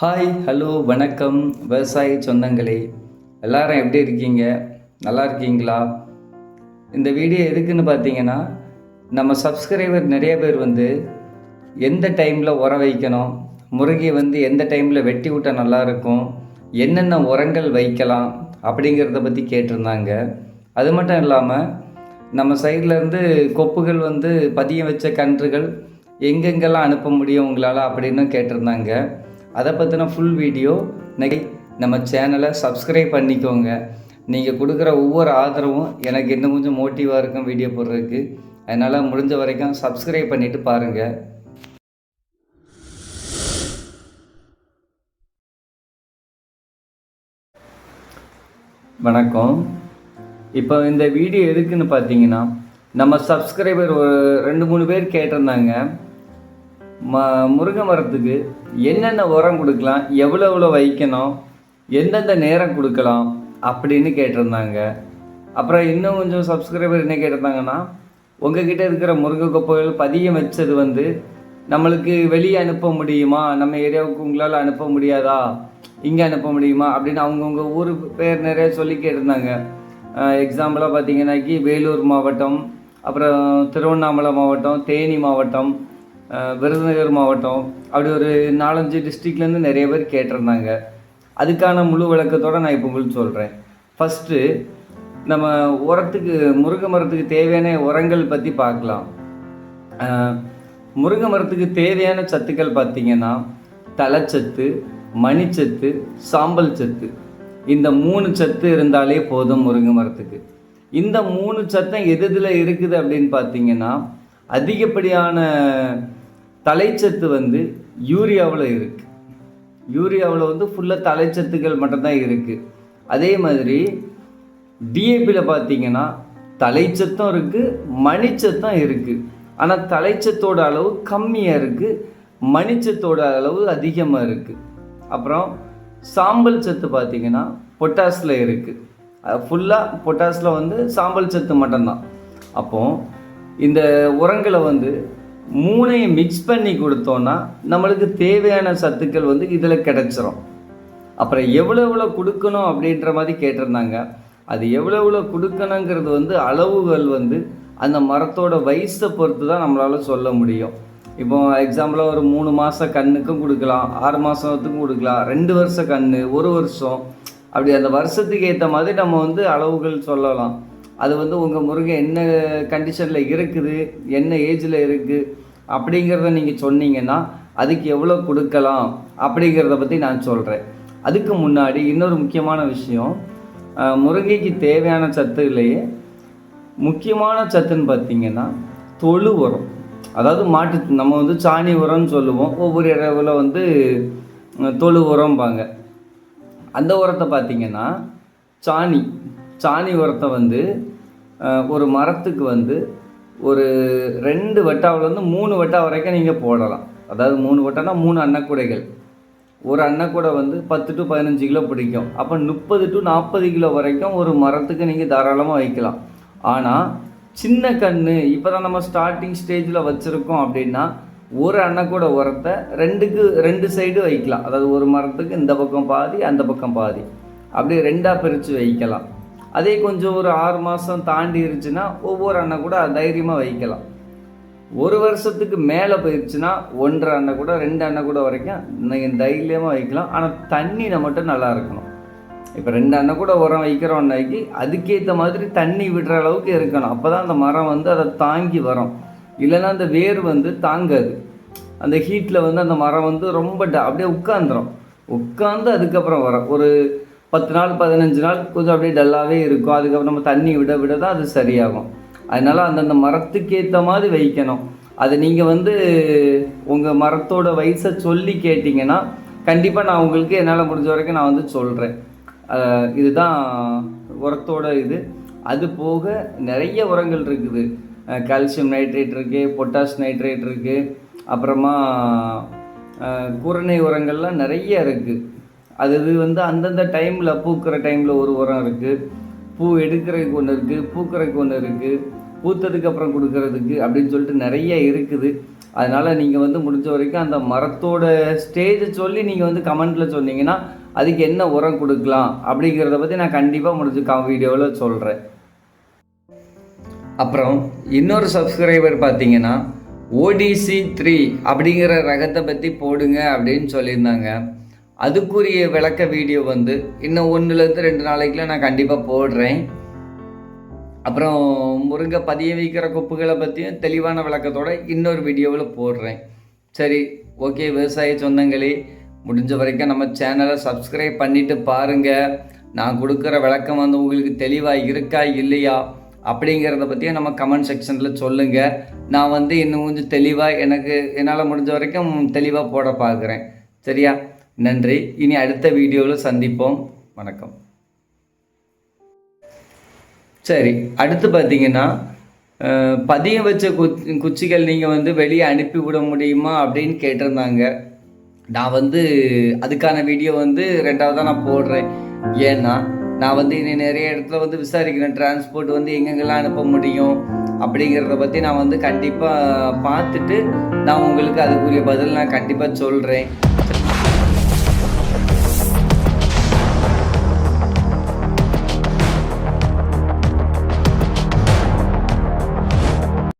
Hi hello வணக்கம். விவசாய சொந்தங்களே எல்லாரும் எப்படி இருக்கீங்க? நல்லா இருக்கீங்களா? இந்த வீடியோ எதுக்குன்னு பார்த்தீங்கன்னா நம்ம சப்ஸ்கிரைபர் நிறைய பேர் வந்து எந்த டைமில் உரம் வைக்கணும் முருகை வந்து எந்த டைமில் வெட்டி விட்டால் நல்லா இருக்கும் என்னென்ன உரங்கள் வைக்கலாம் அப்படிங்கிறத பற்றி கேட்டிருந்தாங்க. அது மட்டும் இல்லாமல் நம்ம சைட்லேருந்து கொப்புகள் வந்து பதியம் வச்ச கன்றுகள் எங்கெங்கெல்லாம் அனுப்ப முடியும் உங்களால் அப்படின்னு கேட்டிருந்தாங்க. அதை பற்றின ஃபுல் வீடியோ இன்னைக்கு நம்ம சேனலை சப்ஸ்கிரைப் பண்ணிக்கோங்க. நீங்கள் கொடுக்குற ஒவ்வொரு ஆதரவும் எனக்கு இன்னும் கொஞ்சம் மோட்டிவாக இருக்கும் வீடியோ போடுறதுக்கு. அதனால் முடிஞ்ச வரைக்கும் சப்ஸ்கிரைப் பண்ணிவிட்டு பாருங்கள் வணக்கம். இப்போ இந்த வீடியோ எதுக்குன்னு பார்த்தீங்கன்னா நம்ம சப்ஸ்கிரைபர் ஒரு ரெண்டு மூணு பேர் கேட்டிருந்தாங்க. ம முருங்கை மரத்துக்கு என்னென்ன உரம் கொடுக்கலாம்? எவ்வளோ எவ்வளோ வைக்கணும்? எந்தெந்த நேரம் கொடுக்கலாம்? அப்படின்னு கேட்டிருந்தாங்க. அப்புறம் இன்னும் கொஞ்சம் சப்ஸ்கிரைபர் என்ன கேட்டிருந்தாங்கன்னா உங்ககிட்ட இருக்கிற முருங்கை கொப்பைகள் பதியம் வச்சது வந்து நம்மளுக்கு வெளியே அனுப்ப முடியுமா? நம்ம ஏரியாவுக்கு உங்களால் அனுப்ப முடியாதா? இங்கே அனுப்ப முடியுமா? அப்படின்னு அவங்கவுங்க ஊர் பேர் நிறைய சொல்லி கேட்டிருந்தாங்க. எக்ஸாம்பிளாக பார்த்தீங்கன்னாக்கி வேலூர் மாவட்டம் அப்புறம் திருவண்ணாமலை மாவட்டம் தேனி மாவட்டம் விருதுநகர் மாவட்டம் அப்படி ஒரு நாலஞ்சு டிஸ்ட்ரிக்ட்லேருந்து நிறைய பேர் கேட்டிருந்தாங்க. அதுக்கான முழு விளக்கத்தோடு நான் இப்போ உங்களுக்கு சொல்கிறேன் ஃபஸ்ட்டு நம்ம உரத்துக்கு முருங்கை மரத்துக்கு தேவையான உரங்கள் பற்றி பார்க்கலாம். முருங்கை மரத்துக்கு தேவையான சத்துக்கள் பார்த்தீங்கன்னா தலைச்சத்து மணிச்சத்து சாம்பல் சத்து. இந்த மூணு சத்து இருந்தாலே போதும் முருங்கை மரத்துக்கு. இந்த மூணு சத்தம் எது எதில் இருக்குது அப்படின்னு பார்த்தீங்கன்னா அதிகப்படியான தலைச்சத்து வந்து யூரியாவில் இருக்குது யூரியாவில் வந்து ஃபுல்லாக தலைச்சத்துக்கள் மட்டும்தான் இருக்குது அதே மாதிரி டிஏபியில் பார்த்தீங்கன்னா தலைச்சத்தும் இருக்குது மணிச்சத்தும் இருக்குது ஆனால் தலைச்சத்தோட அளவு கம்மியாக இருக்குது மணிச்சத்தோட அளவு அதிகமாக இருக்குது அப்புறம் சாம்பல் சத்து பார்த்தீங்கன்னா பொட்டாஸில் இருக்குது ஃபுல்லாக பொட்டாஸில் வந்து சாம்பல் சத்து மட்டும்தான். அப்போது இந்த உரங்களை வந்து மூணையும் மிக்ஸ் பண்ணி கொடுத்தோன்னா நம்மளுக்கு தேவையான சத்துக்கள் வந்து இதில் கிடச்சிரும். அப்புறம் எவ்வளோ எவ்வளோ கொடுக்கணும் அப்படின்ற மாதிரி கேட்டிருந்தாங்க. அது எவ்வளோ எவ்வளோ கொடுக்கணுங்கிறது வந்து அளவுகள் வந்து அந்த மரத்தோட வயசை பொறுத்து தான் நம்மளால் சொல்ல முடியும். இப்போ எக்ஸாம்பிளாக ஒரு மூணு மாத கண்ணுக்கும் கொடுக்கலாம் ஆறு மாதத்துக்கும் கொடுக்கலாம் ரெண்டு வருஷ கன்று ஒரு வருஷம். அப்படி அந்த வருஷத்துக்கு ஏற்ற மாதிரி நம்ம வந்து அளவுகள் சொல்லலாம். அது வந்து உங்கள் முருங்கை என்ன கண்டிஷனில் இருக்குது என்ன ஏஜில் இருக்குது அப்படிங்கிறத நீங்கள் சொன்னீங்கன்னா அதுக்கு எவ்வளோ கொடுக்கலாம் அப்படிங்கிறத பற்றி நான் சொல்கிறேன் அதுக்கு முன்னாடி இன்னொரு முக்கியமான விஷயம் முருங்கைக்கு தேவையான சத்துலேயே முக்கியமான சத்துன்னு பார்த்தீங்கன்னா தொழு உரம். அதாவது மாட்டு நம்ம வந்து சாணி உரம்னு சொல்லுவோம். ஒவ்வொரு இடத்துல வந்து தொழு உரம்பாங்க. அந்த உரத்தை பார்த்தீங்கன்னா சாணி சாணி உரத்தை வந்து ஒரு மரத்துக்கு வந்து ஒரு ரெண்டு வட்டாவிலேருந்து மூணு வட்டா வரைக்கும் நீங்கள் போடலாம். அதாவது மூணு வட்டானா மூணு அன்னக்கூடைகள். ஒரு அன்னக்கூடை வந்து பத்து டு பதினஞ்சு கிலோ பிடிக்கும். அப்போ முப்பது டு நாற்பது கிலோ வரைக்கும் ஒரு மரத்துக்கு நீங்கள் தாராளமாக வைக்கலாம். ஆனால் சின்ன கன்று இப்போ தான் நம்ம ஸ்டார்டிங் ஸ்டேஜில் வச்சுருக்கோம் அப்படின்னா ஒரு அன்னக்கூட உரத்தை ரெண்டுக்கு ரெண்டு சைடு வைக்கலாம். அதாவது ஒரு மரத்துக்கு இந்த பக்கம் பாதி அந்த பக்கம் பாதி. அப்படியே ரெண்டாக பிரித்து வைக்கலாம். அதே கொஞ்சம் ஒரு ஆறு மாதம் தாண்டி இருந்துச்சுன்னா ஒவ்வொரு அண்ணன் கூட தைரியமாக வைக்கலாம். ஒரு வருஷத்துக்கு மேலே போயிடுச்சுன்னா ஒன்றரை அண்ணன் கூட ரெண்டு அண்ணன் கூட வரைக்கும் நீங்கள் தைரியமாக வைக்கலாம். ஆனால் தண்ணியில் மட்டும் நல்லா இருக்கணும். இப்போ ரெண்டு அண்ணன் கூட உரம் வைக்கிறோன்னாக்கி அதுக்கேற்ற மாதிரி தண்ணி விடுற அளவுக்கு இருக்கணும். அப்போ தான் அந்த மரம் வந்து அதை தாங்கி வரும். இல்லைன்னா அந்த வேர் வந்து தாங்காது. அந்த ஹீட்டில் வந்து அந்த மரம் வந்து ரொம்ப ட- அப்படியே உட்காந்துரும் உட்காந்து அதுக்கப்புறம் வரும். ஒரு பத்து நாள் பதினஞ்சு நாள் கொஞ்சம் அப்படியே டல்லாகவே இருக்கும். அதுக்கப்புறம் நம்ம தண்ணி விட விட தான் அது சரியாகும். அதனால் அந்தந்த மரத்துக்கு ஏற்ற மாதிரி வைக்கணும். அதை நீங்கள் வந்து உங்கள் மரத்தோட வயசை சொல்லி கேட்டிங்கன்னா கண்டிப்பாக நான் உங்களுக்கு என்னால் முடிஞ்ச வரைக்கும் நான் வந்து சொல்கிறேன் இதுதான் உரத்தோட இது. அது போக நிறைய உரங்கள் இருக்குது. கால்சியம் நைட்ரேட் இருக்குது பொட்டாஷ் நைட்ரேட் இருக்குது அப்புறமா கூரணை குரணை உரங்கள்லாம் நிறைய இருக்குது அது இது வந்து அந்தந்த டைமில் பூக்கிற டைமில் ஒரு உரம் இருக்குது பூ எடுக்கிறதுக்கு ஒன்று இருக்குது பூக்கிறதுக்கு ஒன்று இருக்குது பூத்ததுக்கு அப்புறம் கொடுக்கறதுக்கு அப்படின்னு சொல்லிட்டு நிறைய இருக்குது. அதனால் நீங்கள் வந்து முடிஞ்ச வரைக்கும் அந்த மரத்தோட ஸ்டேஜ் சொல்லி நீங்கள் வந்து கமெண்ட்டில் சொன்னீங்கன்னா அதுக்கு என்ன உரம் கொடுக்கலாம் அப்படிங்கிறத பற்றி நான் கண்டிப்பாக முடிஞ்சு க வீடியோவில் சொல்கிறேன் அப்புறம் இன்னொரு சப்ஸ்கிரைபர் பார்த்தீங்கன்னா ஓடிசி த்ரீ அப்படிங்கிற ரகத்தை பற்றி போடுங்க அப்படின்னு சொல்லியிருந்தாங்க. அதுக்குரிய விளக்க வீடியோ வந்து இன்னும் ஒன்றுலேருந்து ரெண்டு நாளைக்குள்ள நான் கண்டிப்பாக போடுறேன். அப்புறம் முருங்கை பதிய வைக்கிற கொப்புகளை பற்றியும் தெளிவான விளக்கத்தோட இன்னொரு வீடியோவில் போடுறேன். சரி ஓகே விவசாய சொந்தங்களே முடிஞ்ச வரைக்கும் நம்ம சேனலை சப்ஸ்கிரைப் பண்ணிவிட்டு பாருங்கள் நான் கொடுக்குற விளக்கம் வந்து உங்களுக்கு தெளிவாக இருக்கா இல்லையா அப்படிங்கிறத பற்றியும் நம்ம கமெண்ட் செக்ஷனில் சொல்லுங்கள் நான் வந்து இன்னும் கொஞ்சம் தெளிவாக எனக்கு என்னால் முடிஞ்ச வரைக்கும் தெளிவாக போட பார்க்குறேன். சரியா? நன்றி. இனி அடுத்த வீடியோவில் சந்திப்போம். வணக்கம். சரி அடுத்து பார்த்தீங்கன்னா பதிய பதியம் வச்ச குச் குச்சிகள் நீங்கள் வந்து வெளியே அனுப்பி விட முடியுமா அப்படின்னு கேட்டிருந்தாங்க. நான் வந்து அதுக்கான வீடியோ வந்து ரெண்டாவதாக நான் போடுறேன். ஏன்னா நான் வந்து இன்னும் நிறைய இடத்துல வந்து விசாரிக்கிறேன் டிரான்ஸ்போர்ட் வந்து எங்கெங்கெல்லாம் அனுப்ப முடியும் அப்படிங்கிறத பற்றி நான் வந்து கண்டிப்பாக பார்த்துட்டு நான் உங்களுக்கு அதுக்குரிய பதில் நான் கண்டிப்பாக சொல்கிறேன்